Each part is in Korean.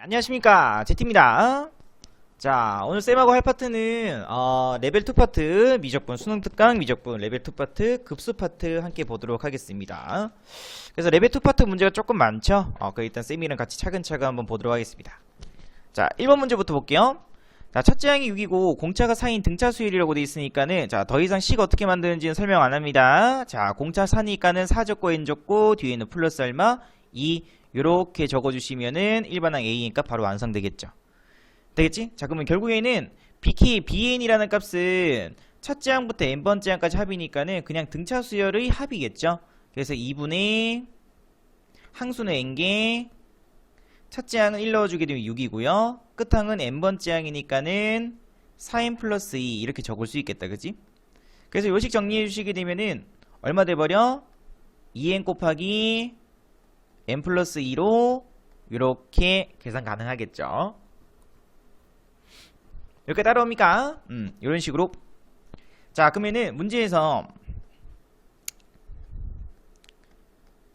안녕하십니까. 제티입니다. 자 오늘 쌤하고 할 파트는 어, 레벨 2 파트 미적분 수능 특강 미적분 레벨 2 파트 급수 파트 함께 보도록 하겠습니다. 그래서 레벨 2 파트 문제가 조금 많죠? 어, 그 일단 쌤이랑 같이 차근차근 한번 보도록 하겠습니다. 자 1번 문제부터 볼게요. 자 첫째 항이 6이고 공차가 4인 등차 수열이라고 돼 있으니까는 자 더 이상 식 어떻게 만드는지는 설명 안 합니다. 자 공차 4니까는 4 적고 n 적고 뒤에는 플러스 얼마 2 요렇게 적어주시면은 일반항 a니까 바로 완성되겠죠. 되겠지? 자 그러면 결국에는 bk bn이라는 값은 첫째 항부터 n번째 항까지 합이니까는 그냥 등차 수열의 합이겠죠. 그래서 2분의 항수는 n개 첫째 항은 1 넣어주게 되면 6이고요. 끝항은 n번째 항이니까는 4n 플러스 2 이렇게 적을 수 있겠다. 그지? 그래서 요식 정리해 주시게 되면은 얼마 돼버려? 2n 곱하기 n 플러스 2로 이렇게 계산 가능하겠죠. 이렇게 따라옵니까? 음, 이런 식으로. 자, 그러면은 문제에서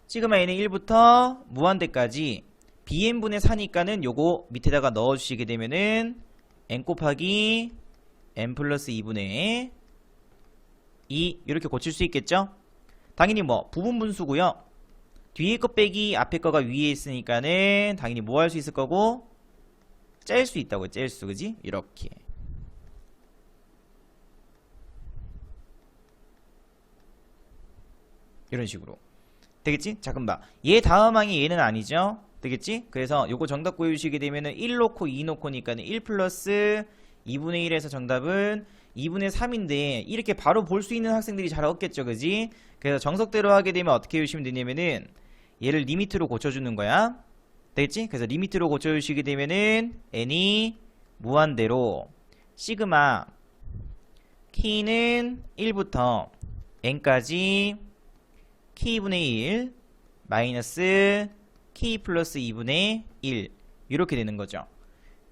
시그마 n의 1부터 무한대까지 bn분의 4니까는 요거 밑에다가 넣어주시게 되면은 n 곱하기 n 플러스 2분의 2 이렇게 고칠 수 있겠죠? 당연히 뭐 부분 분수고요. 뒤에 거 빼기 앞에 거가 위에 있으니까는 당연히 뭐 할 수 있을 거고 짤 수 있다고 짤수 그지? 이렇게 이런 식으로 되겠지? 자 그럼 봐얘 다음 항이 얘는 아니죠? 되겠지? 그래서 요거 정답 구해주시게 되면은 1 놓고 2 놓고니까는 1 플러스 2분의 1에서 정답은 2분의 3인데 이렇게 바로 볼 수 있는 학생들이 잘 없겠죠 그지? 그래서 정석대로 하게 되면 어떻게 해주시면 되냐면은 얘를 리미트로 고쳐주는 거야 되겠지? 그래서 리미트로 고쳐주시게 되면은 n이 무한대로 시그마 키는 1부터 n까지 k분의 1 마이너스 k 플러스 2분의 1 이렇게 되는 거죠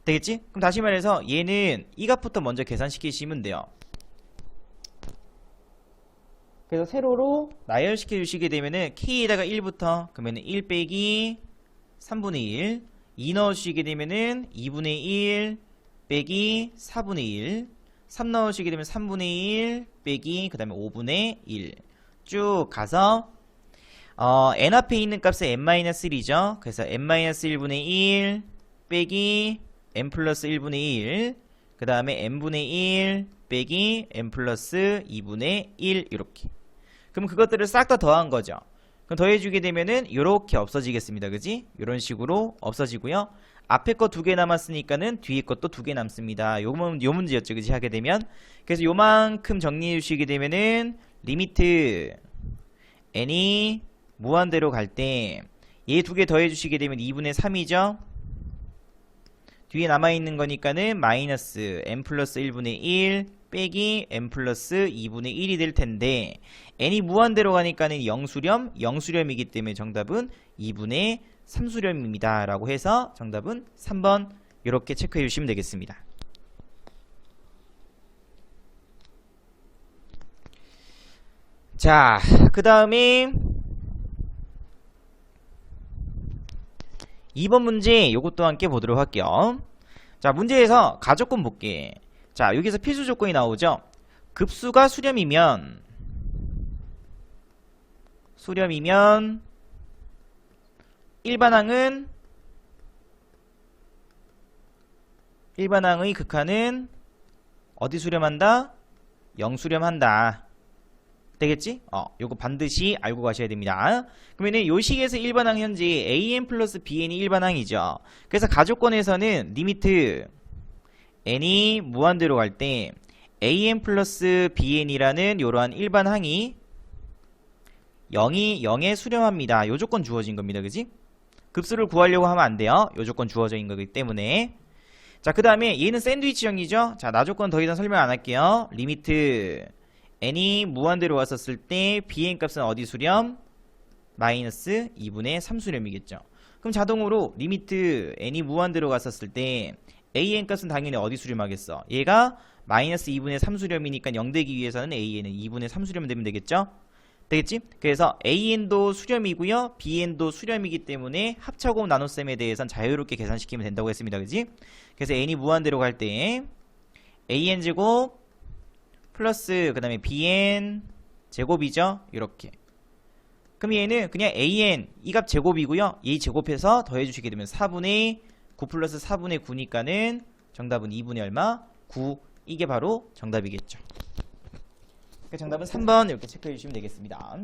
되겠지? 그럼 다시 말해서 얘는 이 값부터 먼저 계산시키시면 돼요 그래서 세로로 나열시켜 주시게 되면은 k에다가 1부터 그러면은 1 빼기 3분의 1 2 넣으시게 되면은 2분의 1 빼기 4분의 1 3 넣으시게 되면 3분의 1 빼기 그 다음에 5분의 1 쭉 가서 어, n 앞에 있는 값은 n-1이죠. 그래서 n-1분의 1 빼기 n 플러스 1분의 1 그 다음에 n분의 1 빼기 n 플러스 2분의 1 이렇게 그럼 그것들을 싹 다 더한 거죠. 그럼 더해주게 되면은 이렇게 없어지겠습니다. 그지? 이런 식으로 없어지고요. 앞에 거 두 개 남았으니까는 뒤에 것도 두 개 남습니다. 요, 문- 요 문제였죠. 그지? 하게 되면. 그래서 요만큼 정리해 주시게 되면은 리미트 n이 무한대로 갈 때 얘 두 개 더해 주시게 되면 2분의 3이죠. 뒤에 남아있는 거니까는 마이너스 n 플러스 1분의 1 빼기 n 플러스 2분의 1이 될 텐데 n이 무한대로 가니까는 0수렴 0수렴이기 때문에 정답은 2분의 3수렴입니다 라고 해서 정답은 3번 이렇게 체크해 주시면 되겠습니다 자 그 다음에 2번 문제 요것도 함께 보도록 할게요. 자, 문제에서 가조건 볼게. 자, 여기서 필수 조건이 나오죠. 급수가 수렴이면 수렴이면 일반항은 일반항의 극한은 어디 수렴한다? 0 수렴한다. 되겠지? 어, 요거 반드시 알고 가셔야 됩니다. 그러면은 요 식에서 일반항 현재 an 플러스 bn이 일반항이죠. 그래서 가조건에서는 리미트 n이 무한대로 갈 때 an 플러스 bn이라는 요러한 일반 항이 0이 0에 수렴합니다. 요 조건 주어진 겁니다. 그지? 급수를 구하려고 하면 안 돼요. 요 조건 있는 거기 때문에 자, 그 다음에 얘는 샌드위치형이죠. 자, 나 조건 더 이상 설명 안 할게요. 리미트 n이 무한대로 왔었을 때 bn 값은 어디 수렴? 마이너스 2분의 3 수렴이겠죠. 그럼 자동으로 리미트 n이 무한대로 갔었을 때 an 값은 당연히 어디 수렴하겠어? 얘가 마이너스 2분의 3 수렴이니까 0 되기 위해서는 an은 2분의 3 수렴 되면 되겠죠? 되겠지? 그래서 AN도 수렴이고요. BN도 수렴이기 때문에 합차곱 나눗셈에 대해선 자유롭게 계산시키면 된다고 했습니다. 그지? 그래서 n이 무한대로 갈 때 AN 제곱 플러스 그 다음에 BN 제곱이죠. 이렇게. 그럼 얘는 그냥 AN 이 값 제곱이고요. 이 제곱해서 더해주시게 되면 4분의 9 플러스 4분의 9니까는 정답은 2분의 얼마? 9 이게 바로 정답이겠죠. 그 정답은 3번 이렇게 체크해 주시면 되겠습니다.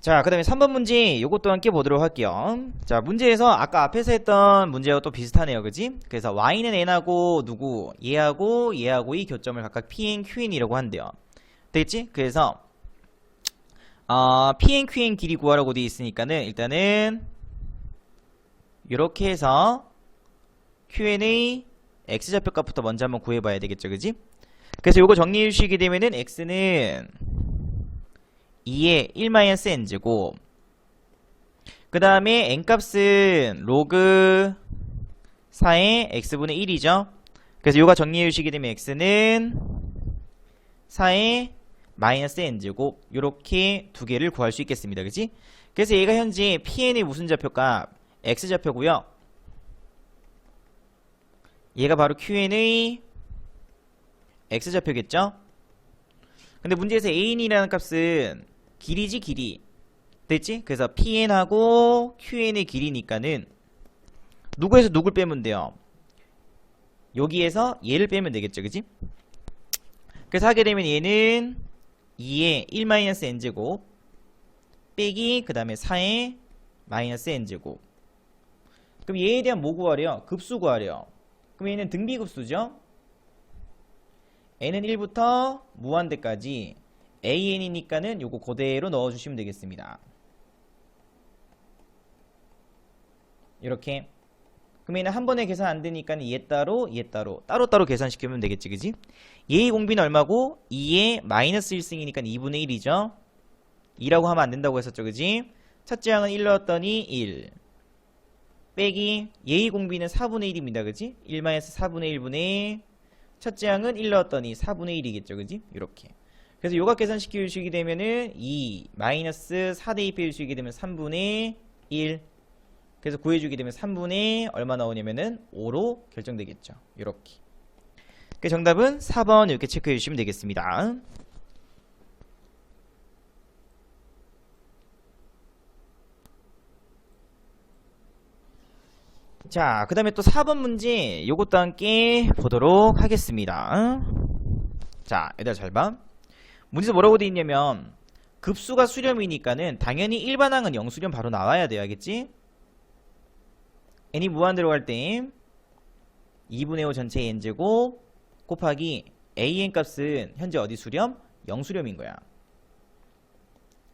자, 그 다음에 3번 문제 이것 도 함께 보도록 할게요. 자, 문제에서 아까 앞에서 했던 문제하고 또 비슷하네요. 그지? 그래서 y는 n하고 누구? 얘하고 얘하고의 교점을 각각 pn, qn이라고 한대요. 되겠지? 그래서 어, pn, qn 길이 구하라고 되어 있으니까는 일단은 이렇게 해서 qn의 x좌표값부터 먼저 한번 구해봐야 되겠죠. 그지? 그래서 요거 정리해 주시게 되면은 x는 2의 1-n제곱 그 다음에 n값은 로그 4의 x분의 1이죠 그래서 요가 정리해 주시게 되면 x는 4의 마이너스 n제곱 요렇게 두 개를 구할 수 있겠습니다 그지 그래서 얘가 현재 pn의 무슨 좌표값 x좌표고요 얘가 바로 qn의 x좌표겠죠 근데 문제에서 an이라는 값은 길이지 길이 됐지? 그래서 pn하고 qn의 길이니까는 누구에서 누굴 빼면 돼요? 여기에서 얘를 빼면 되겠죠 그지? 그래서 하게 되면 얘는 2의 1-n제곱 빼기 그 다음에 4의 마이너스 n제곱 그럼 얘에 대한 뭐 구하래요? 급수 구하래요 그럼 얘는 등비급수죠? n은 1부터 무한대까지 an이니까는 요거 그대로 넣어주시면 되겠습니다. 이렇게 그러면 얘는 한 번에 계산 안 되니까 얘 따로 얘 따로 따로따로 계산시키면 되겠지 그지? 얘의 공비는 얼마고? 2의 마이너스 1승이니까 2분의 1이죠 2라고 하면 안 된다고 했었죠 그지? 첫째 항은 1 넣었더니 1 빼기 얘의 공비는 4분의 1입니다 그지? 1 마이너스 4분의 1분의 첫째 항은 1 넣었더니 4분의 1이겠죠 그지? 이렇게 그래서 요각 계산시켜 주시게 되면은 2 마이너스 4대 2 빼주시게 되면 3분의 1 그래서 구해주게 되면 3분의 얼마 나오냐면은 5로 결정되겠죠 이렇게 그 정답은 4번 이렇게 체크해 주시면 되겠습니다 자, 그 다음에 또 4번 문제 요것도 함께 보도록 하겠습니다. 자, 얘들아 잘 봐. 문제에서 뭐라고 돼 있냐면 급수가 수렴이니까는 당연히 일반항은 0수렴 바로 나와야 돼요. 알겠지? n이 무한대로 갈때 2분의 5 전체 n제곱 곱하기 an 값은 현재 어디 수렴? 0 수렴인 거야.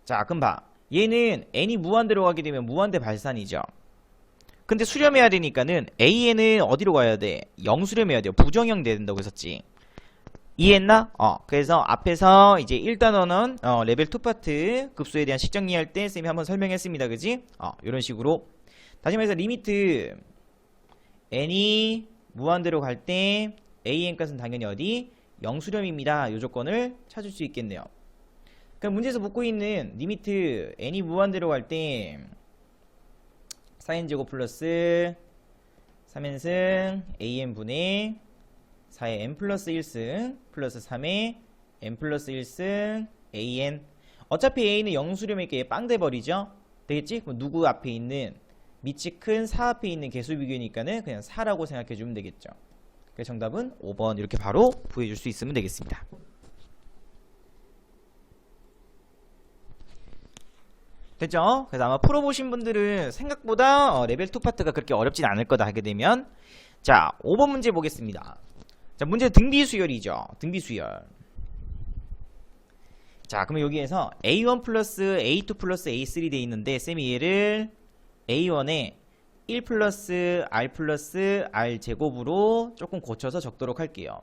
자, 그럼 봐. 얘는 n이 무한대로 가게 되면 무한대 발산이죠. 근데 수렴해야 되니까는 AN은 어디로 가야 돼? 0 수렴해야 돼요. 부정형 돼야 된다고 했었지. 이해했나? 어, 그래서 앞에서 이제 1단원은 어, 레벨 2 파트 급수에 대한 식정리할 때 쌤이 한번 설명했습니다. 그지? 어, 이런 식으로. 다시 말해서 리미트 n이 무한대로 갈 때 an 값은 당연히 어디? 0 수렴입니다. 요 조건을 찾을 수 있겠네요. 그럼 문제에서 묻고 있는 리미트 n이 무한대로 갈때 4n제곱 플러스 3n승 an분의 4의 n 플러스 1승 플러스 3의 n 플러스 1승 an 어차피 a는 0수렴이니까 빵 돼버리죠 되겠지? 그럼 누구 앞에 있는 밑이 큰 4 앞에 있는 개수 비교니까는 그냥 4라고 생각해주면 되겠죠 그래서 정답은 5번 이렇게 바로 구해줄 수 있으면 되겠습니다. 됐죠? 그래서 아마 풀어보신 분들은 생각보다 어, 레벨 2 파트가 그렇게 어렵진 않을 거다 하게 되면 자 5번 문제 보겠습니다. 자 문제 등비 수열이죠. 등비 수열. 자 그러면 여기에서 A1 플러스 A2 플러스 A3 돼 있는데 쌤이 얘를 A1에 1 플러스 R 플러스 R 제곱으로 조금 고쳐서 적도록 할게요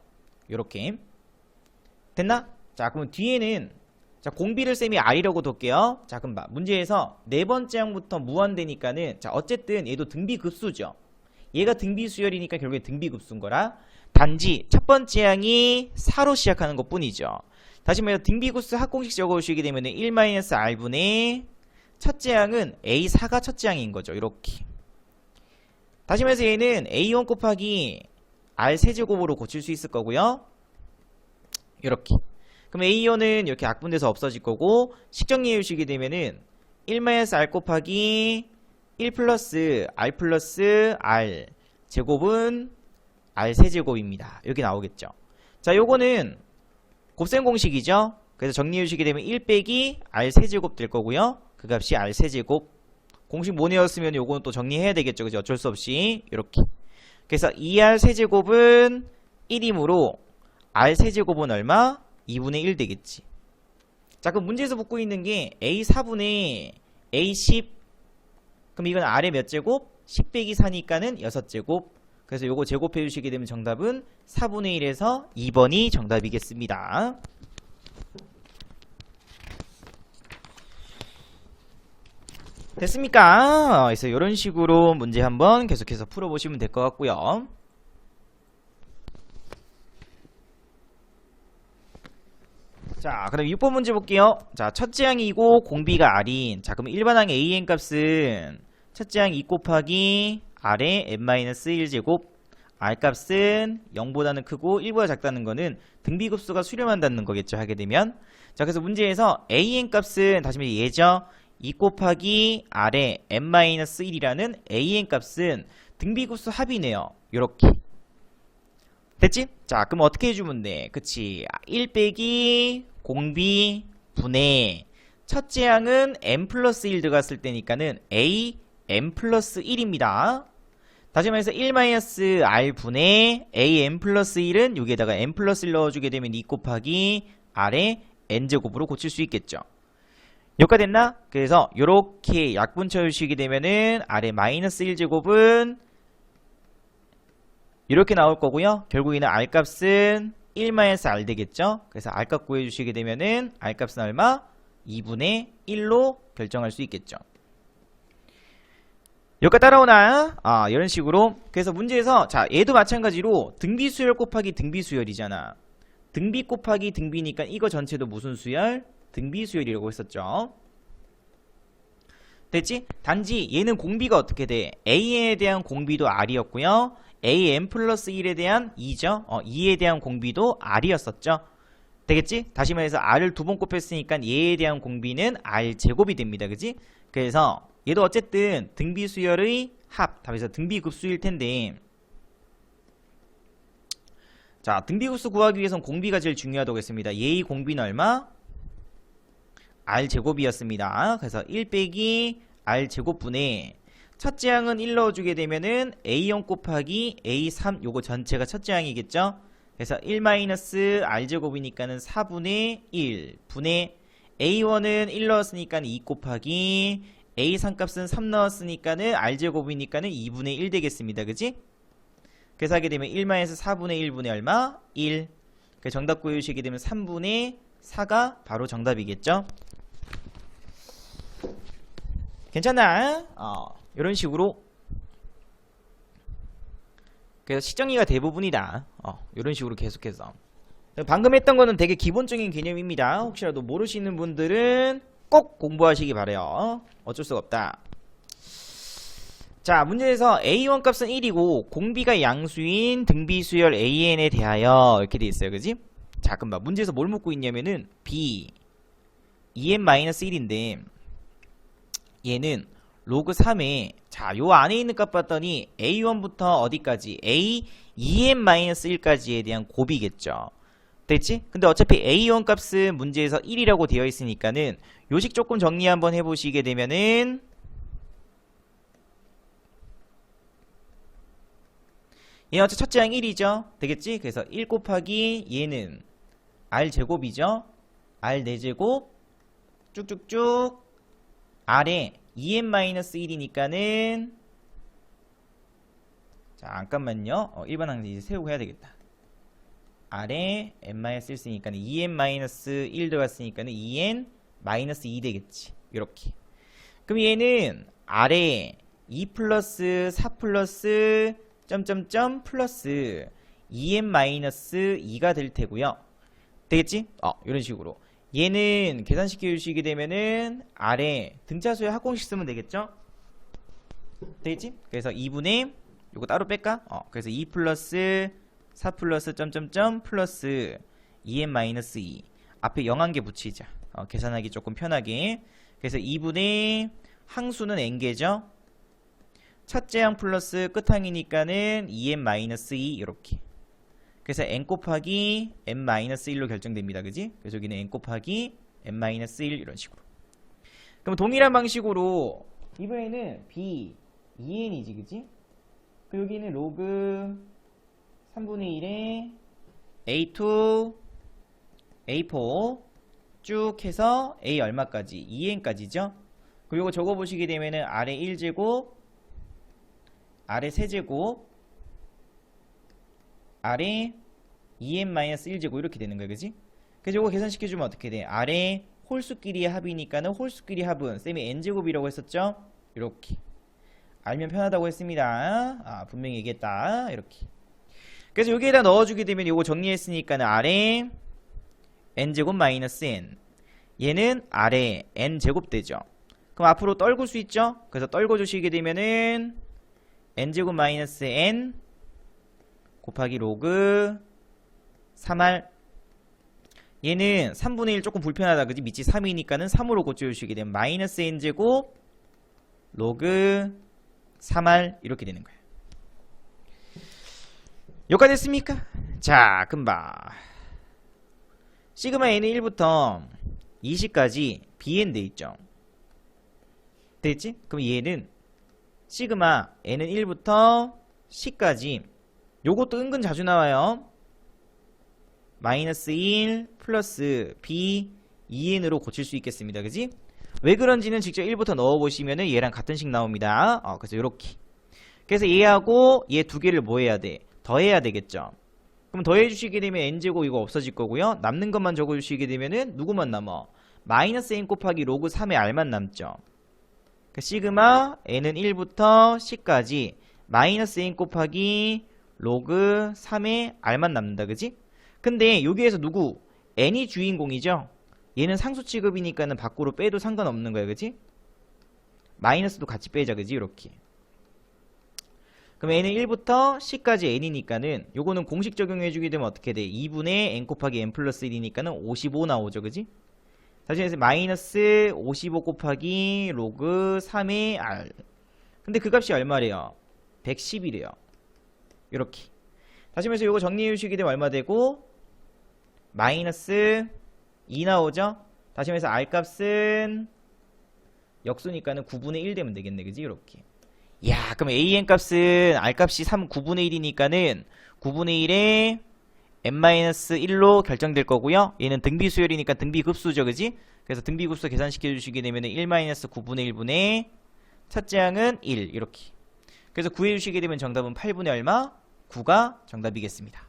요렇게 됐나? 자 그러면 뒤에는 자 공비를 쌤이 R이라고 둘게요 자 그럼 봐 문제에서 네 번째 항부터 무한대니까는 자 어쨌든 얘도 등비 급수죠 얘가 등비 수열이니까 결국에 등비급수인 거라 단지 첫 번째 항이 4로 시작하는 것 뿐이죠. 다시 말해서 등비급수 합공식 적어주시게 되면 1-r분의 첫째 항은 A4가 첫째 항인 거죠. 이렇게. 다시 말해서 얘는 A1 곱하기 R 세제곱으로 고칠 수 있을 거고요. 이렇게. 그럼 A1은 이렇게 약분돼서 없어질 거고 주시게 되면은 1-R 곱하기 1 플러스 R 플러스 R 제곱은 R 세제곱입니다. 여기 나오겠죠. 자, 요거는 곱셈 공식이죠. 그래서 정리해 주시게 되면 1 빼기 R 세제곱 될 거고요. 그 값이 R 세제곱. 공식 모네였으면 요거는 또 정리해야 되겠죠. 그죠? 어쩔 수 없이. 이렇게. 그래서 2R 세제곱은 1이므로 R 세제곱은 얼마? 2분의 1 되겠지. 자, 그럼 문제에서 묻고 있는 게 A 4분의 A 10. 그럼 이건 R의 몇 제곱? 10 빼기 4니까는 6제곱. 그래서 요거 제곱해 주시게 되면 정답은 4분의 1에서 2번이 정답이겠습니다. 됐습니까? 그래서 이런 식으로 문제 한번 계속해서 풀어보시면 될 것 같고요. 자, 그럼 6번 문제 볼게요. 자, 첫째 항이고 공비가 R인. 자, 그럼 일반항 AN 값은 첫째 항 2 곱하기 R의 n-1제곱 R 값은 0보다는 크고 1보다 작다는 거는 등비급수가 수렴한다는 거겠죠. 하게 되면. 자, 그래서 문제에서 AN 값은 다시 말해 예죠. 2 곱하기 R의 n-1이라는 AN 값은 등비급수 합이네요. 요렇게. 됐지? 자, 그럼 어떻게 해주면 돼? 그치. 1 빼기 공비 분의 첫째 항은 n 플러스 1 들어갔을 때니까는 a n 플러스 1입니다. 다시 말해서 1 마이너스 r 분의 a n 플러스 1은 여기에다가 n 플러스 1 넣어주게 되면 2 곱하기 r의 n 제곱으로 고칠 수 있겠죠. 여기까 됐나? 그래서 이렇게 약분 쳐주시게 되면은 r의 마이너스 1 제곱은 이렇게 나올 거고요. 결국에는 r 값은 1마이너스 r 되겠죠. 그래서 r 값 구해주시게 되면은 r 값은 얼마? 2분의 1로 결정할 수 있겠죠. 여기까지 따라오나? 아 이런 식으로 그래서 문제에서 자 얘도 마찬가지로 등비수열 곱하기 등비수열이잖아. 등비 곱하기 등비니까 이거 전체도 무슨 수열? 등비수열이라고 했었죠. 됐지? 단지 얘는 공비가 어떻게 돼? A에 대한 공비도 R이었고요. AN 플러스 1에 대한 2죠. 어, 2에 대한 공비도 R이었었죠. 되겠지? 다시 말해서 R을 두 번 곱했으니까 얘에 대한 공비는 R 제곱이 됩니다. 그지? 그래서 얘도 어쨌든 등비 수열의 합, 답에서 등비 급수일 텐데 자, 등비 급수 구하기 위해선 공비가 제일 중요하다고 했습니다. 얘의 공비는 얼마? R 제곱이었습니다. 그래서 1 빼기 R 제곱분의 첫째 항은 1 넣어주게 되면은 A0 곱하기 A3 요거 전체가 첫째 항이겠죠? 그래서 1 마이너스 R제곱이니까는 4분의 1 분의 A1은 1 넣었으니까는 2 곱하기 A3 값은 3 넣었으니까는 R제곱이니까는 2분의 1 되겠습니다. 그지? 그래서 하게 되면 1 마이너스 4분의 1분의 얼마? 1. 그 정답 구해주시게 되면 3분의 4가 바로 정답이겠죠? 괜찮나? 어, 이런 식으로 그래서 시정리가 대부분이다. 어, 이런 식으로 계속해서 방금 했던 거는 되게 기본적인 개념입니다. 혹시라도 모르시는 분들은 꼭 공부하시기 바래요. 어쩔 수가 없다. 자, 문제에서 A1 값은 1이고 공비가 양수인 등비수열 AN에 대하여 이렇게 돼 있어요. 그지? 자, 그럼 봐. 문제에서 뭘 묻고 있냐면은 B 2n-1인데 얘는 로그 3에 자, 요 안에 있는 값 봤더니 A1부터 어디까지? A 2n-1까지에 대한 곱이겠죠. 됐지? 근데 어차피 A1 값은 문제에서 1이라고 되어 있으니까는 요식 조금 정리 한번 해보시게 되면은 얘는 어차피 첫째 항 1이죠? 되겠지? 그래서 1 곱하기 얘는 R제곱이죠? R 4제곱 쭉쭉쭉 R에 2n-1이니까는 자 잠깐만요 어, 일반 항 이제 세우고 해야 되겠다 R에 n-1 쓰니까 2n-1 들어갔으니까는 2n-2 되겠지 이렇게 그럼 얘는 R에 2 플러스 4 플러스 점점점 플러스 2n 마이너스 2가 될 테고요. 되겠지? 어, 이런 식으로. 얘는 계산시켜 주시게 되면은 아래 등차수의 합공식 쓰면 되겠죠? 되겠지? 그래서 2분의 요거 따로 뺄까? 어, 그래서 2 플러스 4 플러스 점점점 플러스 2n 마이너스 2 앞에 0 한 개 붙이자. 어, 계산하기 조금 편하게. 그래서 2분의 항수는 n개죠? 첫째 항 플러스 끝항이니까는 2n 마이너스 2 이렇게. 그래서 n 곱하기 n 마이너스 1로 결정됩니다. 그지? 그래서 여기는 n 곱하기 n 마이너스 1 이런 식으로. 그럼 동일한 방식으로 이번에는 b 2n이지, 그지? 그리고 여기는 로그 3분의 1에 a2 a4 쭉 해서 a 얼마까지? 2n까지죠? 그리고 적어 보시게 되면은 아래 1제곱 아래 세제곱 아래 2n-1제곱 이렇게 되는 거야 그지? 그래서 이거 계산시켜주면 어떻게 돼? 아래 홀수끼리의 합이니까는 홀수끼리 합은 쌤이 n제곱이라고 했었죠? 이렇게 알면 편하다고 했습니다 아 분명히 얘기했다 이렇게 그래서 여기에다 넣어주게 되면 이거 정리했으니까는 아래 n제곱 마이너스 n 얘는 아래 n제곱 되죠 그럼 앞으로 떨굴 수 있죠? 그래서 떨궈 주시게 되면은 n제곱 마이너스 n 곱하기 로그 3r 얘는 3분의 1 조금 불편하다 그지? 밑이 3이니까는 3으로 고쳐주시게 되면 마이너스 n제곱 로그 3r 이렇게 되는 거예요 여기까지 됐습니까? 자 금방 시그마 n은 1부터 20까지 bn 돼 있죠 됐지? 그럼 얘는 시그마 n은 1부터 10까지 요것도 은근 자주 나와요. 마이너스 1 플러스 b 2n으로 고칠 수 있겠습니다. 그지? 왜 그런지는 직접 1부터 넣어보시면은 얘랑 같은 식 나옵니다. 어, 그래서 요렇게. 그래서 얘하고 얘 두 개를 뭐 해야 돼? 더해야 되겠죠. 그럼 더해주시게 되면 n제곱 이거 없어질 거고요. 남는 것만 적어주시게 되면 은 누구만 남아? 마이너스 n 곱하기 로그 3의 r만 남죠. 그 시그마 n은 1부터 10까지 마이너스 n 곱하기 로그 3의 r만 남는다 그지? 근데 여기에서 누구? n이 주인공이죠? 얘는 상수 취급이니까는 밖으로 빼도 상관없는 거야 그지? 마이너스도 같이 빼자 그지? 이렇게 그럼 n은 1부터 10까지 n이니까는 요거는 공식 적용해주게 되면 어떻게 돼? 2분의 n 곱하기 n 플러스 1이니까는 55 나오죠 그지? 다시 해서 마이너스 55 곱하기 로그 3의 r 근데 그 값이 얼마래요? 110이래요 이렇게. 다시 말해서 이거 정리해 주시게 되면 얼마 되고? 마이너스 2 나오죠? 다시 말해서 r 값은 역수니까는 9분의 1 되면 되겠네. 그지? 이렇게. 야 그럼 an 값은 r 값이 3 9분의 1이니까는 9분의 1에 n-1로 결정될 거고요. 얘는 등비 수열이니까 등비 급수죠. 그지? 그래서 등비 급수 계산시켜 주시게 되면 1-9분의 1분의 첫째 항은 1 이렇게. 그래서 구해 주시게 되면 정답은 8분의 얼마? 9가 정답이겠습니다.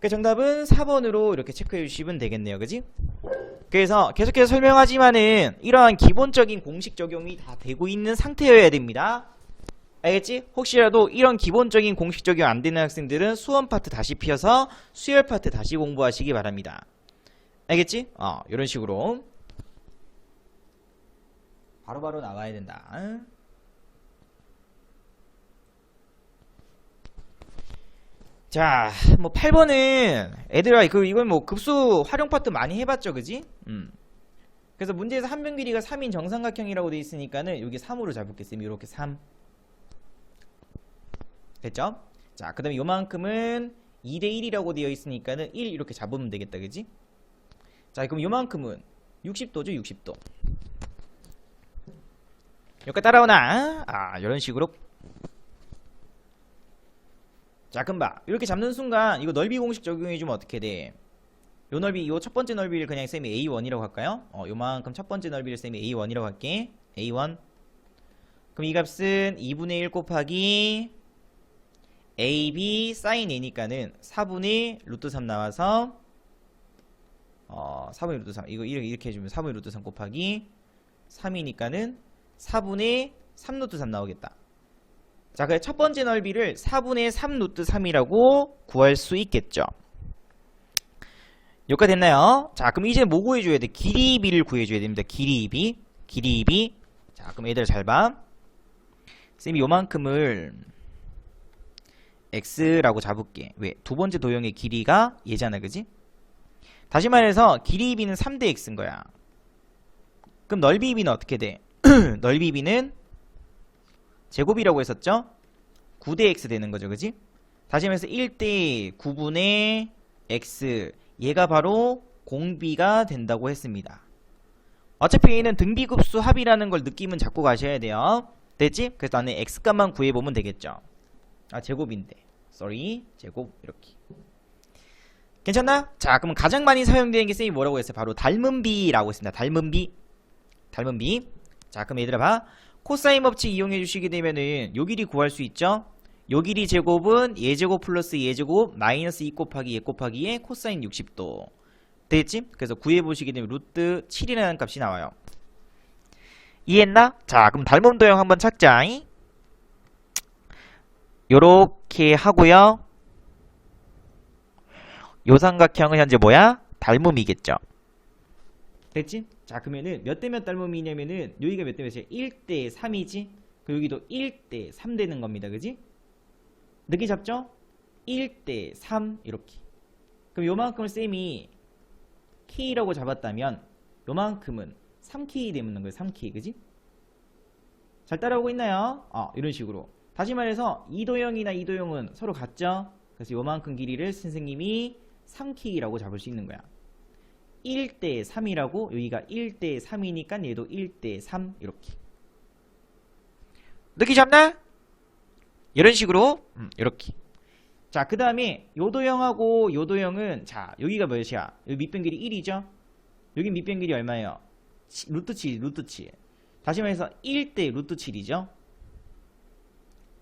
그 정답은 4번으로 이렇게 체크해 주시면 되겠네요. 그지? 그래서 계속해서 설명하지만은 이러한 기본적인 공식 적용이 다 되고 있는 상태여야 됩니다. 알겠지? 혹시라도 이런 기본적인 공식 적용 안 되는 학생들은 수원 파트 다시 피어서 수열 파트 다시 공부하시기 바랍니다. 알겠지? 어, 이런 식으로 바로바로 나와야 된다. 자, 뭐 8번은 애들아 그 이건 뭐 급수 활용 파트 많이 해봤죠, 그지? 음. 그래서 문제에서 한 변 길이가 3인 정삼각형이라고 돼 있으니까는 여기 3으로 잡을겠습니다. 이렇게 3. 됐죠? 자, 그다음에 요만큼은 2대 1이라고 되어 있으니까는 1 이렇게 잡으면 되겠다, 그지? 자, 그럼 요만큼은 60도죠, 60도. 여기까지 따라오나? 아, 이런 식으로 자 금방 이렇게 잡는 순간 이거 넓이 공식 적용해주면 어떻게 돼? 요 넓이 요 첫 번째 넓이를 그냥 쌤이 A1이라고 할까요? 어 요만큼 첫 번째 넓이를 쌤이 A1이라고 할게 A1 그럼 이 값은 2분의 1 곱하기 AB 사인 A니까는 4분의 루트 3 나와서 어 4분의 루트 3 이거 이렇게, 이렇게 해주면 4분의 루트 3 곱하기 3이니까는 4분의 3 루트 3 나오겠다. 자, 그래 첫 번째 넓이를 4분의 3 루트 3이라고 구할 수 있겠죠. 여기까지 됐나요? 자, 그럼 이제 뭐 구해줘야 돼? 길이 비를 구해줘야 됩니다. 길이 비. 길이 비. 자, 그럼 얘들 잘 봐. 쌤이 요만큼을 x라고 잡을게. 왜? 두 번째 도형의 길이가 얘잖아, 그지? 다시 말해서 길이 비는 3대 x인 거야. 그럼 넓이 비는 어떻게 돼? 넓이 비는 제곱이라고 했었죠? 9대 x 되는 거죠, 그지? 다시 말해서 1대 9분의 x 얘가 바로 공비가 된다고 했습니다. 어차피 얘는 등비급수 합이라는 걸 느낌은 잡고 가셔야 돼요. 됐지? 그래서 나는 x값만 구해보면 되겠죠. 아 제곱인데 sorry 제곱 이렇게 괜찮나? 자 그럼 가장 많이 사용되는 게 쌤이 뭐라고 했어요? 바로 닮은 비라고 했습니다. 닮은 비 닮은 비. 자 그럼 얘들아 봐. 코사인 법칙 이용해 주시게 되면은 요 길이 구할 수 있죠? 요 길이 제곱은 예제곱 플러스 예제곱 마이너스 2 곱하기 예 곱하기 예 코사인 60도 되겠지? 그래서 구해보시게 되면 루트 7이라는 값이 나와요. 이해했나? 자 그럼 닮은 도형 한번 찾자. 요렇게 하고요. 요 삼각형은 현재 뭐야? 닮음이겠죠. 됐지? 자 그러면은 몇 대 몇 닮음이냐면은 여기가 몇 대 몇이야? 1대 3이지? 그 여기도 1대 3 되는 겁니다. 그지? 느낌 잡죠? 1대 3 이렇게. 그럼 요만큼을 쌤이 키라고 잡았다면 요만큼은 3키 되는 거예요. 3키. 그지? 잘 따라오고 있나요? 어, 이런 식으로. 다시 말해서 이도형이나 이도형은 서로 같죠? 그래서 요만큼 길이를 선생님이 3키라고 잡을 수 있는 거야. 1대 3이라고 여기가 1대 3이니까 얘도 1대 3 이렇게. 느낌 잡나? 이런 식으로 음, 이렇게. 자, 그 다음에 요도형하고 요도형은 자, 여기가 몇이야? 여기 밑변 길이 1이죠? 여기 밑변 길이 얼마예요? 치- 루트 7, 루트 7. 다시 말해서 1대 루트 7이죠?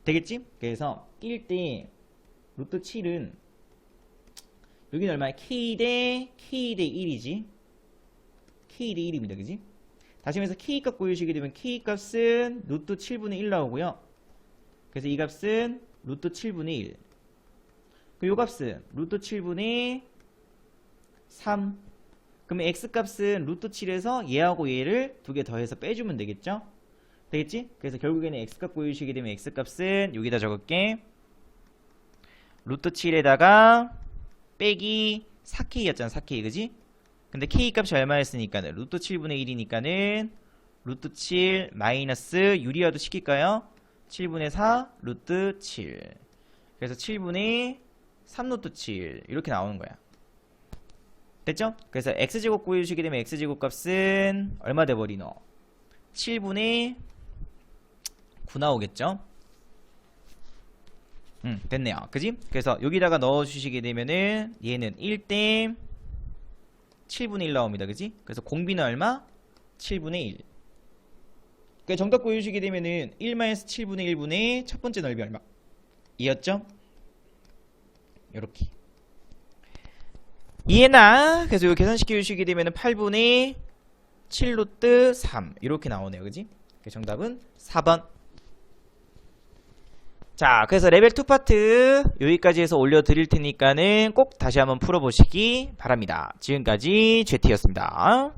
되겠지? 그래서 1대 루트 7은 여기는 얼마야? k 대 k 대 1이지. k 대 1입니다. 그지? 다시 말해서 k 값 구해주시게 되면 k 값은 루트 7분의 1 나오고요. 그래서 이 값은 루트 7분의 1. 그요 값은 루트 7분의 3. 그러면 x 값은 루트 7에서 얘하고 얘를 두 개 더해서 빼주면 되겠죠? 되겠지? 그래서 결국에는 x 값 구해주시게 되면 x 값은 여기다 적을게. 루트 7에다가 빼기 4k였잖아 4k 그지? 근데 k 값이 얼마였으니까는 루트 7분의 1이니까는 루트 7 마이너스 유리화도 시킬까요? 7분의 4 루트 7 그래서 7분의 3 루트 7 이렇게 나오는 거야 됐죠? 그래서 x제곱 구해주시게 되면 x제곱 값은 얼마 돼버리노? 7분의 9 나오겠죠? 음, 됐네요. 그지? 그래서 여기다가 넣어주시게 되면은 얘는 1대 7분의 1 나옵니다. 그지? 그래서 공비는 얼마? 7분의 1. 그 정답 보여주시게 되면은 1-7분의 1분의 첫 번째 넓이 얼마? 이었죠? 요렇게. 이해나? 그래서 이거 계산시켜 주시게 되면은 8분의 7루트 3 이렇게 나오네요. 그지? 그 정답은 4번. 자, 그래서 레벨 2 파트 여기까지 해서 올려드릴 테니까는 꼭 다시 한번 풀어보시기 바랍니다. 지금까지 제티였습니다.